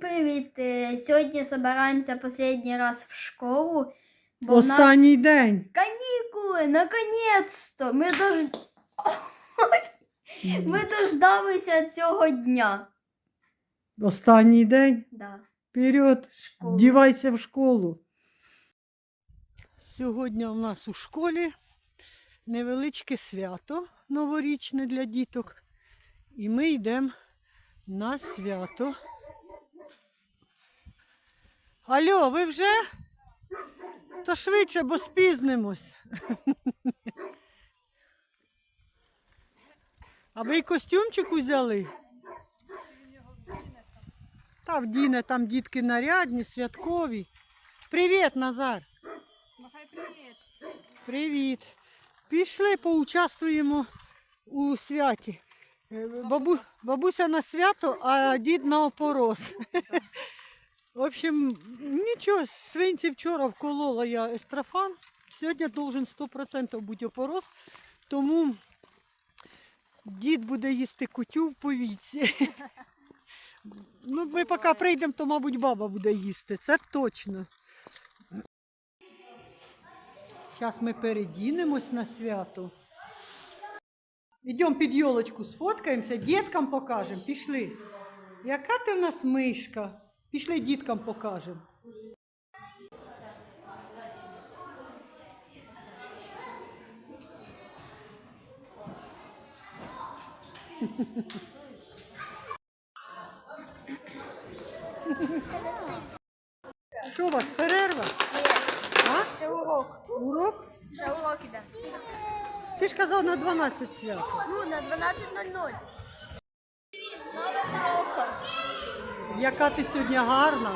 привіт! Е, Сьогодні збираємося останній раз в школу. Бо в нас Останній день. канікули, наконець-то! Ми, дож... Ми дождалися цього дня. Останній день. Да. Вперед. Школу. Дівайся в школу. Сьогодні у нас у школі невеличке свято новорічне для діток. І ми йдемо на свято. Алло, ви вже? То швидше, бо спізнимось. А ви й костюмчик узяли? Та вдіне, там дітки нарядні, святкові. Привіт, Назар. Махай привіт. Привіт. Пішли, поучаствуємо у святі. Е, Бабу, бабуся на свято, а дід на опорос. В общем, нічого, свинці вчора вколола я естрофан. Сьогодні должен 100% бути опорос. Тому дід буде їсти кутю в повіці. Ну, ми поки прийдемо, то, мабуть, баба буде їсти. Це точно. Зараз ми передінемось на свято. Йдемо під йолочку, сфоткаємося, діткам покажемо. Пішли. Яка ти в нас мишка? Пішли діткам покажемо. Що у вас, перерва? А? Ще урок. Урок? Ще урок іде. Ти ж казав на 12 свято. Ну, на 12.00. Яка ти сьогодні гарна.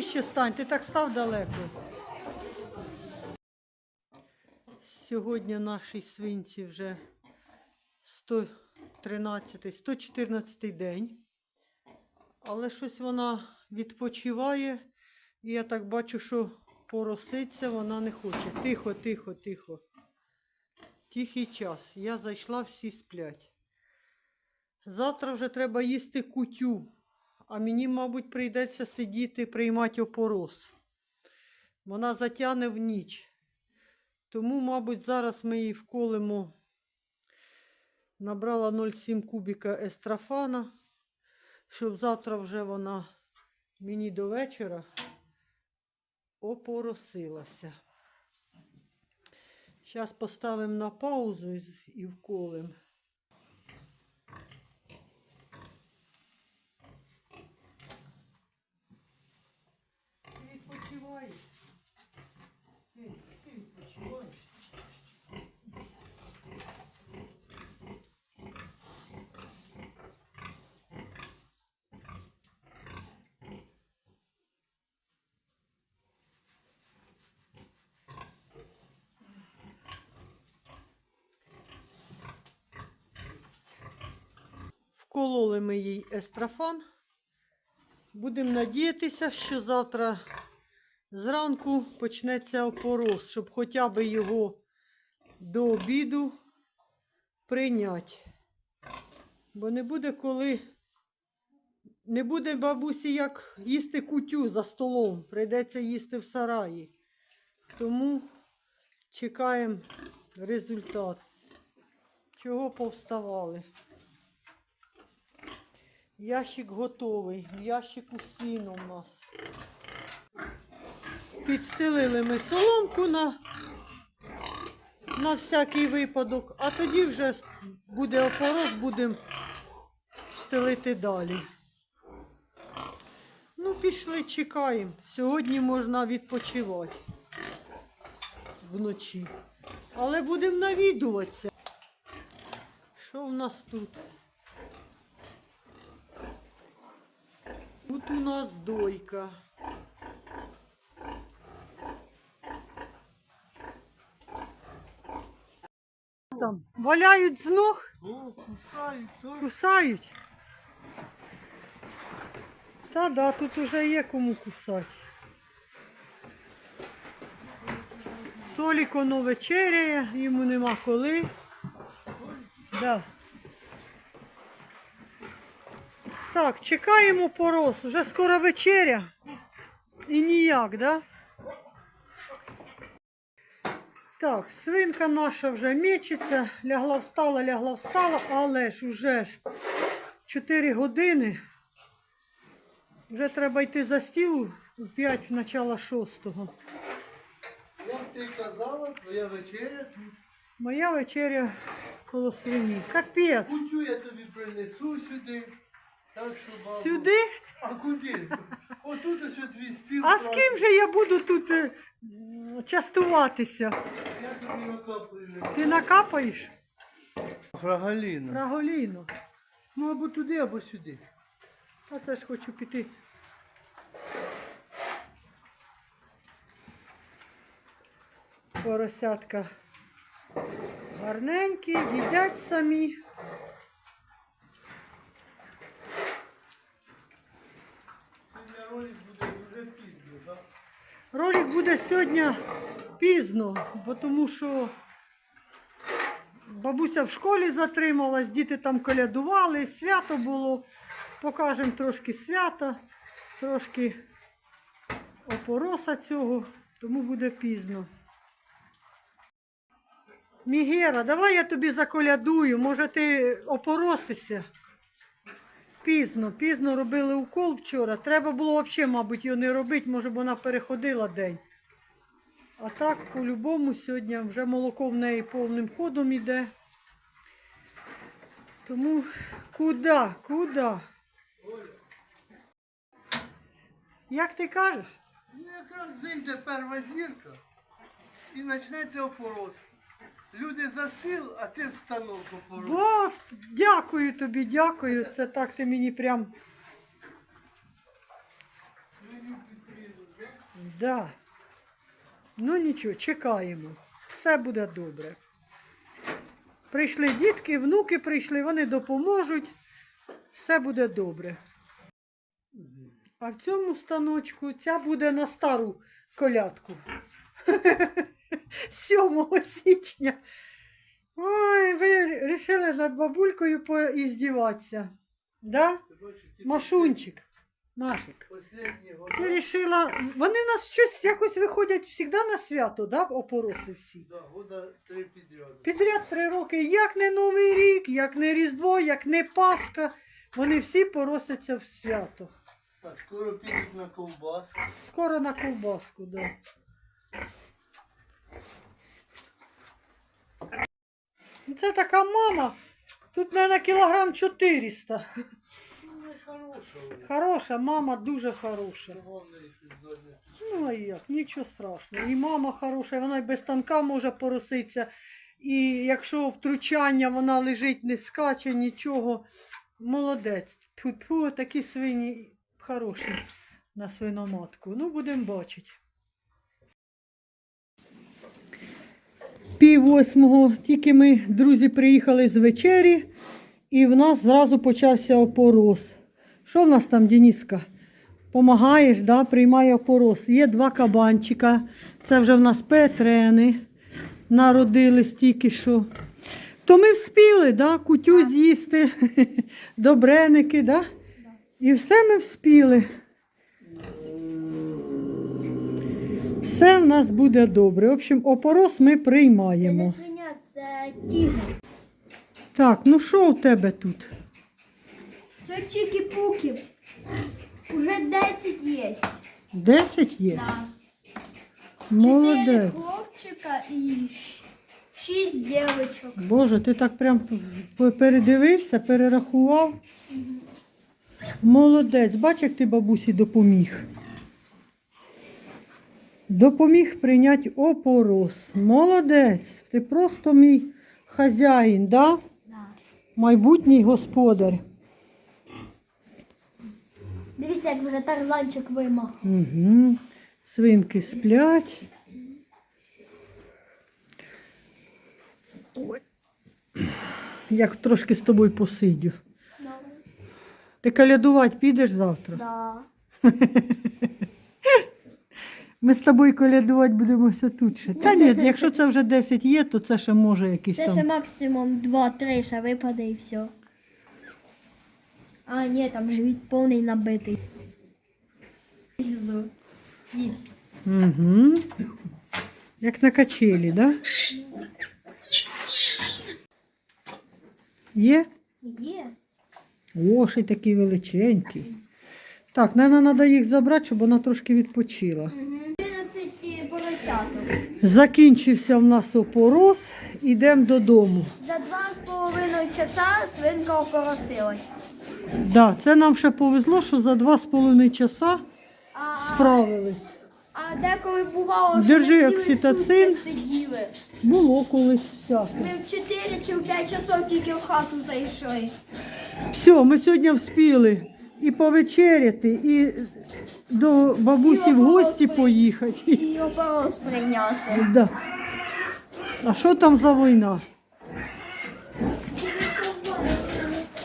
Ближче стань, ти так став далеко. Сьогодні нашій свинці вже 113, 114 день. Але щось вона відпочиває. І я так бачу, що пороситься вона не хоче. Тихо, тихо, тихо. Тихий час. Я зайшла, всі сплять. Завтра вже треба їсти кутю. А мені, мабуть, прийдеться сидіти приймати опорос. Вона затягне в ніч. Тому, мабуть, зараз ми її вколимо. Набрала 0,7 кубіка естрафана, щоб завтра вже вона мені до вечора опоросилася. Зараз поставимо на паузу і- вколимо. Ти відпочиваєш? Ти, ти відпочиваєш? Вкололи ми їй естрафан. Будемо надіятися, що завтра зранку почнеться опорос, щоб хоча б його до обіду прийняти. Бо не буде коли. Не буде бабусі як їсти кутю за столом. Прийдеться їсти в сараї. Тому чекаємо результат. Чого повставали? Ящик готовий. В ящику сіно в нас. Підстелили ми соломку на, на всякий випадок, а тоді вже буде опорос, будемо стелити далі. Ну, пішли, чекаємо. Сьогодні можна відпочивати вночі. Але будемо навідуватися. Що в нас тут? У нас дойка. Там валяють з ног, О, кусають, так? кусають. Та да, тут уже є кому кусати. Толік воно вечеряє, йому нема коли. Да. Так, чекаємо порос. Вже скоро вечеря. І ніяк, да? Так, свинка наша вже мечиться, лягла встала, лягла встала, але ж уже ж 4 години. Вже треба йти за стіл у 5 начала 6. Як ти казала, твоя вечеря тут. Моя вечеря коло свині. Капець. Кутю я тобі принесу сюди. Так що, бабу. Сюди? А куди? Отут ось твій стіл. А з ким же я буду тут е, м, частуватися? Я тобі накапаю. Ти накапаєш? Фрагаліна. Раголіно. Ну або туди, або сюди. А це ж хочу піти. Поросятка гарненькі, їдять самі. Ролик буде дуже пізно, так? Ролик буде сьогодні пізно, бо тому що бабуся в школі затрималась, діти там колядували, свято було. Покажемо трошки свята, трошки опороса цього, тому буде пізно. Мігера, давай я тобі заколядую, може ти опоросишся. Пізно, пізно робили укол вчора. Треба було взагалі, мабуть, його не робити, може б вона переходила день. А так, по-любому, сьогодні вже молоко в неї повним ходом іде. Тому куди? Куди? Як ти кажеш? Ну, якраз зайде перша зірка і почнеться опорос. Люди за стіл, а ти в станок опорос. Бос, дякую тобі, дякую. Це так ти мені прям. Да. Ну нічого, чекаємо. Все буде добре. Прийшли дітки, внуки прийшли, вони допоможуть. Все буде добре. А в цьому станочку ця буде на стару колядку. 7 січня. Ой, ви вирішили над бабулькою поіздіватися. Да? Машунчик. Машик. Ти года. вирішила, вони в нас щось якось виходять завжди на свято, да? опороси всі. Да, года три підряд. Підряд три роки, як не Новий рік, як не Різдво, як не Пасха. Вони всі поросяться в свято. Так, скоро підуть на ковбаску. Скоро на ковбаску, да. Це така мама. Тут, мабуть, кілограм 400. Ну, хороша. Мама дуже хороша. Ну а як, нічого страшного. І мама хороша, вона й без танка може пороситися. І якщо втручання вона лежить, не скаче, нічого. Молодець. Тьфу-тьфу, такі свині хороші на свиноматку. Ну, будемо бачити. Пів восьмого тільки ми, друзі, приїхали з вечері, і в нас зразу почався опорос. Що в нас там, Дениска? Помагаєш, да? приймає опорос. Є два кабанчика. Це вже в нас петрени. Народились тільки що. То ми вспіли, да? кутю з'їсти, добреники, да? і все ми вспіли. Все в нас буде добре. В общем, опорос ми Це приймаємо. не свиня, це тігр. Так, ну що в тебе тут? Все чики-пуки. Уже 10 є. Десять є? Да. Чотири Молодець. хлопчика і щ- шість дівчинок. Боже, ти так прям п- передивився, перерахував. Молодець, бач, як ти бабусі допоміг. Допоміг прийняти опорос. Молодець. Ти просто мій хазяїн, да? Да. майбутній господар. Дивіться, як вже тарзанчик вимах. Угу. Свинки сплять. Ой. Як трошки з тобою посидю. Ти колядувати підеш завтра? Да. Ми з тобою колядувати будемо все тут ще. Та ні, якщо це вже 10 є, то це ще може якийсь Це там. ще максимум 2-3 ще випаде і все. А, ні, там живіт повний набитий. Зу. Ні. Угу. Як на качелі, да? Є? Є. О, ще й такий величенький. Так, мабуть, треба їх забрати, щоб вона трошки відпочила. 11 поросяток. Закінчився в нас опорос, ідемо додому. За 2,5 часа свинка окоросилась. Да, це нам ще повезло, що за два з половиною часа справились. а деколи бувало, що Держи ми цілі окситоцин. сутки сиділи. Було колись всяке. Ми в 4 чи в 5 часов тільки в хату зайшли. Все, ми сьогодні вспіли і повечеряти, і до бабусі в гості поїхати. І опорос прийняти. Да. А що там за війна?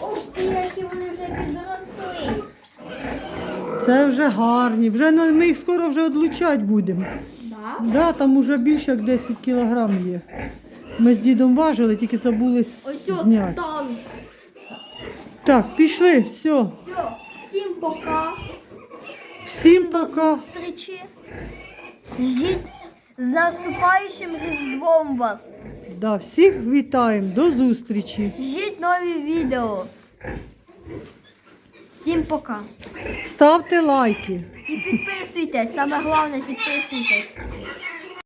Ох, які вони вже підросли. Це вже гарні. Вже ну, ми їх скоро вже відлучати будемо. Да? Да, там уже більше як 10 кілограм є. Ми з дідом важили, тільки забули с- Ось зняти. там. Так, пішли, все. Все, пока. Всім До пока. зустрічі. Жіть з наступаючим Різдвом вас. Да, всіх вітаємо. До зустрічі. Жіть нові відео. Всім пока. Ставте лайки. І підписуйтесь. Саме головне підписуйтесь.